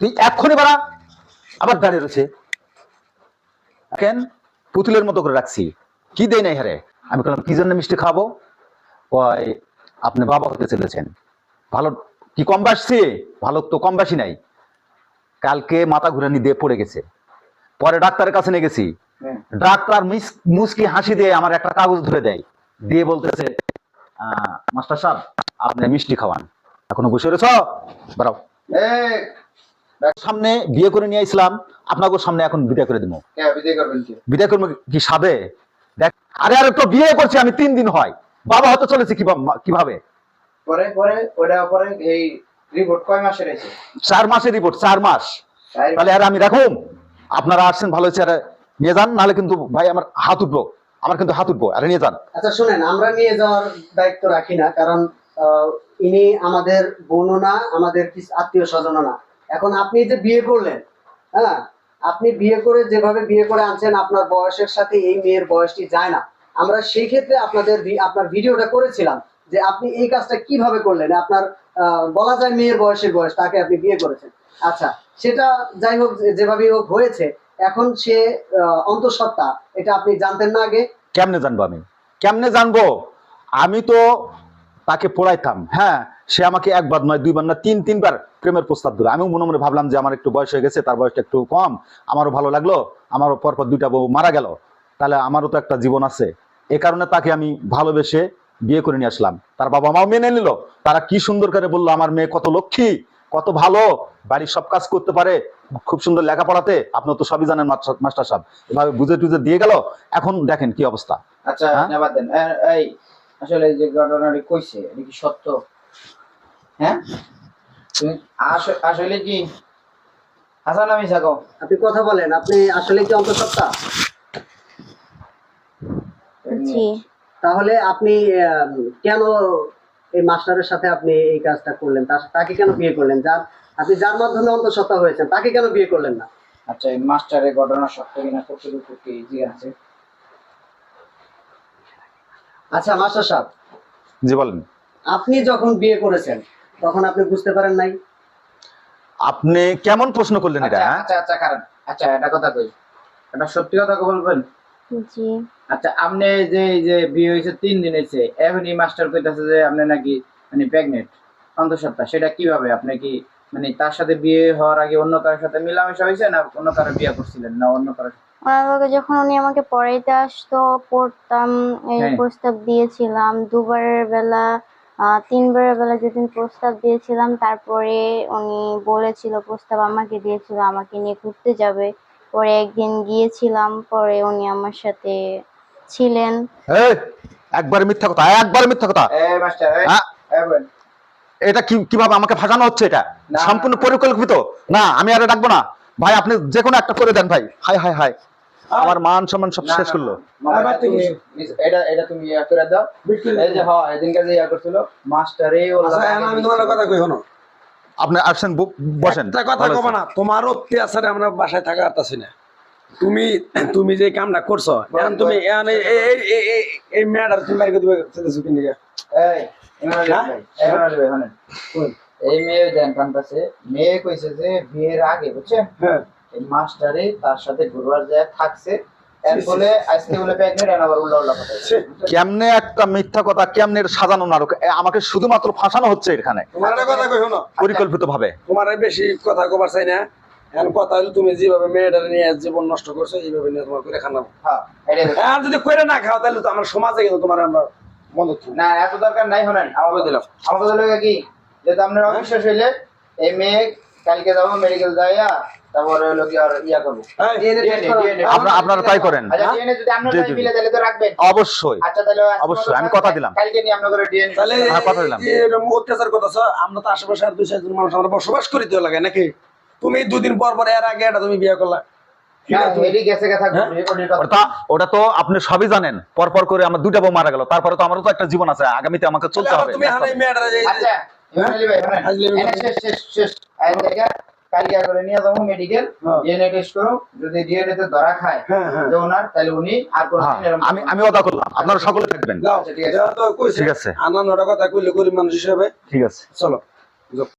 তুই এক্ষুনি বাড়া আবার দাঁড়িয়ে রয়েছে। কেন? পুতুলের মতো করে রাখছি। কি দেয় নাই হারে? আমি বললাম কি জন্য মিষ্টি খাব ওই আপনি বাবা হতে চলেছেন। ভালো কি কম বাসছে? ভালো তো কম বাসি নাই। কালকে মাথা ঘুরানি দিয়ে পড়ে গেছে। পরে ডাক্তারের কাছে নিয়ে গেছি। হ্যাঁ। ডাক্তার মিস মুসকি হাসি দিয়ে আমার একটা কাগজ ধরে দেয়। দিয়ে বলতেছে আহ, মাস্টার সাহেব আপনি মিষ্টি খাওয়ান। এখনও বসে রয়েছ? বাড়াও। সামনে বিয়ে করে নিয়ে আসলাম আপনাকে সামনে এখন বিদায় করে দিব। বিদায় করবেন কি করব কি সাবে? দেখ আরে আরে তো বিয়ে করছি আমি তিন দিন হয়। বাবা হতে চলেছে কীভাবে কীভাবে? পরে পরে ওটা পরে এই রিপোর্ট কয় মাসের এসে চার মাসের রিপোর্ট চার মাস। তাহলে আর আমি রাখুম? আপনারা আসছেন ভালো হয়েছে আরে নিয়ে যান নাহলে কিন্তু ভাই আমার হাত উঠবো। আমার কিন্তু হাত উঠবো আরে নিয়ে যান। আচ্ছা শুনেন আমরা নিয়ে যাওয়ার দায়িত্ব রাখি না কারণ ইনি আমাদের বোনও না আমাদের আত্মীয় স্বজনও না। এখন আপনি যে বিয়ে করলেন হ্যাঁ? আপনি বিয়ে করে যেভাবে বিয়ে করে আনছেন, আপনার বয়সের সাথে এই মেয়ের বয়সটি যায় না। আমরা সেই ক্ষেত্রে আপনাদের আপনার ভিডিওটা করেছিলাম যে আপনি এই কাজটা কীভাবে করলেন? আপনার বলা যায় মেয়ের বয়সের বয়স, তাকে আপনি বিয়ে করেছেন। আচ্ছা সেটা যাই হোক, যে- যেভাবেই হোক হয়েছে, এখন সে অন্তঃসত্ত্বা, এটা আপনি জানতেন না আগে। কেমনে জানব আমি? কেমনে জানব? আমি তো তাকে পড়াইতাম হ্যাঁ? সে আমাকে একবার নয় দুইবার না তিন তিনবার প্রেমের প্রস্তাব দিল। আমিও মনে মনে ভাবলাম যে আমার একটু বয়স হয়ে গেছে তার বয়সটা একটু কম আমারও ভালো লাগল আমারও পরপর দুইটা বউ মারা গেল। তাহলে আমারও তো একটা জীবন আছে। এ কারণে তাকে আমি ভালোবেসে বিয়ে করে নিয়ে আসলাম। তার বাবা মাও মেনে নিল। তারা কি সুন্দর করে বলল আমার মেয়ে কত লক্ষ্মী কত ভালো বাড়ির সব কাজ করতে পারে খুব সুন্দর লেখাপড়াতে আপনার তো সবই জানেন মাস্টার- সাহেব। এভাবে বুঝে টুঝে দিয়ে গেল। এখন দেখেন কি অবস্থা। আচ্ছা হ্যাঁ? দেন। এই আসলে যে ঘটনাটি কইছে এটা কি সত্য? হ্যাঁ? আসলে কি? হাসান আমি থাকো। আপনি কথা বলেন আপনি আসলে কি অন্তঃসত্ত্বা? জি। তাহলে আপনি আহ, কেন এই মাস্টারের সাথে আপনি এই কাজটা করলেন? তাকে কেন বিয়ে করলেন? যার আপনি যার মাধ্যমে অন্তঃসত্ত্বা হয়েছেন তাকে কেন বিয়ে করলেন না? আচ্ছা এই মাস্টারের ঘটনা সত্য কিনা কতটুকু কি জিজ্ঞাসা আচ্ছা মাস্টার সাহেব। জি বলেন। আপনি যখন বিয়ে করেছেন তখন আপনি বুঝতে পারেন নাই। আপনি কেমন প্রশ্ন করলেন এটা? আচ্ছা? আচ্ছা আচ্ছা কারণ আচ্ছা এটা কথা কই। এটা সত্যি কথা বলবেন জি। আচ্ছা আপনি যে এই যে বিয়ে হয়েছে তিন দিন হয়েছে এখনই মাস্টার কইতাছে যে আপনি নাকি মানে প্রেগনেন্ট অন্তঃসত্ত্বা সেটা কীভাবে? আপনি কি মানে তার সাথে বিয়ে হওয়ার আগে অন্য কারোর সাথে মিলামেশা হয়েছে না অন্য কারও বিয়ে করছিলেন না অন্য কারও ওনার যখন উনি আমাকে পড়াইতে আসতো পড়তাম এই হ্যাঁ। প্রস্তাব দিয়েছিলাম। দুবারের বেলা তিনবারের বেলা যেদিন প্রস্তাব দিয়েছিলাম তারপরে উনি বলেছিল প্রস্তাব আমাকে দিয়েছিল আমাকে নিয়ে ঘুরতে যাবে। পরে একদিন গিয়েছিলাম পরে উনি আমার সাথে ছিলেন। এই, একবার মিথ্যা কথা একবার মিথ্যা কথা। হ্যাঁ? এটা কি কীভাবে আমাকে ফাঁসানো হচ্ছে এটা? সম্পূর্ণ পরিকল্পিত? না আমি আর ডাকবো না। ভাই আপনি যে কোনো একটা করে দেন ভাই। Hi hi hi. আমার মান সম্মান সব শেষ করল। না, মামা, আবার তুমি এটা এটা তুমি ইয়া করে দাও। এই যে হ্যাঁ এদিনকে যে ইয়া করছিল মাস্টারে ও আচ্ছা, এখন আমি তোমার কথা কই হনো আপনি আসেন বসেন। কথা কব না তোমার অত্যাচারে আমরা বাসায় থাকা পারতাছি না। তুমি তুমি যে কামটা করছ এখন তুমি এই- মেয়েটার তুমি দিবে কিনে এই মেয়ে দেন মেয়ে কইছে যে বিয়ের আগে বুঝছেন? হ্যাঁ। এই মাস্টারে তার সাথে ঘুরবার যায় থাকছে। ফলে আজকে বলে প্রেগনেন্ট আবার উল্লা উল্লা কেমনে একটা মিথ্যা কথা কেমনে সাজানো নাটক আমাকে শুধুমাত্র ফাঁসানো হচ্ছে এখানে। পরিকল্পিত ভাবে তোমার বেশি কথা কবার চাই না। এখন কথা হলো তুমি যেভাবে মেয়েটার নিয়ে জীবন নষ্ট করছ এইভাবে নিয়ে তোমার করে খানা হ্যাঁ। এখন যদি করে না খাও তাহলে তো আমার সমাজে কিন্তু তোমার আমরা বন্ধ না এত দরকার নাই শোনেন আমাকে দিলাম আমাকে দিল কি? যেহেতু আপনার অবিশ্বাস হইলে এই মেয়ে কালকে যাব মেডিকেল যাইয়া তারপরে হলো কি আর ইয়া করব আপনারা- আপনারা তাই করেন। আচ্ছা যদি আপনার জি, তাই জি, জি। মিলে তাহলে তো রাখবেন অবশ্যই আচ্ছা তাহলে অবশ্যই, আমি কথা দিলাম। কালকে নিয়ে আপনার করে ডিএনএ তাহলে হ্যাঁ, কথা দিলাম। এরকম অত্যাচার করতেছ আমরা তো আশেপাশে আর দুই চারজন মানুষ আমরা বসবাস করি তো লাগে নাকি তুমি দুদিন পর পর এর আগে এটা তুমি বিয়ে করলা হ্যাঁ? কথা ওটা তো আপনি সবই জানেন পর পর করে আমার দুইটা বউ মারা গেল তারপরে তো আমারও তো একটা জীবন আছে আগামীতে আমাকে চলতে হবে করে নিয়ে যাব মেডিকেল হ্যাঁ। ডিএনএ টেস্ট করো। যদি ডিএনএ তে ধরা খায় হ্যাঁ, হ্যাঁ। যে ওনার তাহলে উনি আর হ্যাঁ, আমি আমি ওটা করলাম। আপনারা সকলে থাকবেন। আচ্ছা, ঠিক আছে। যাও তো কইছে ঠিক আছে। আনার নটা কথা কইলে গরিব মানুষ হিসেবে। ঠিক আছে। চলো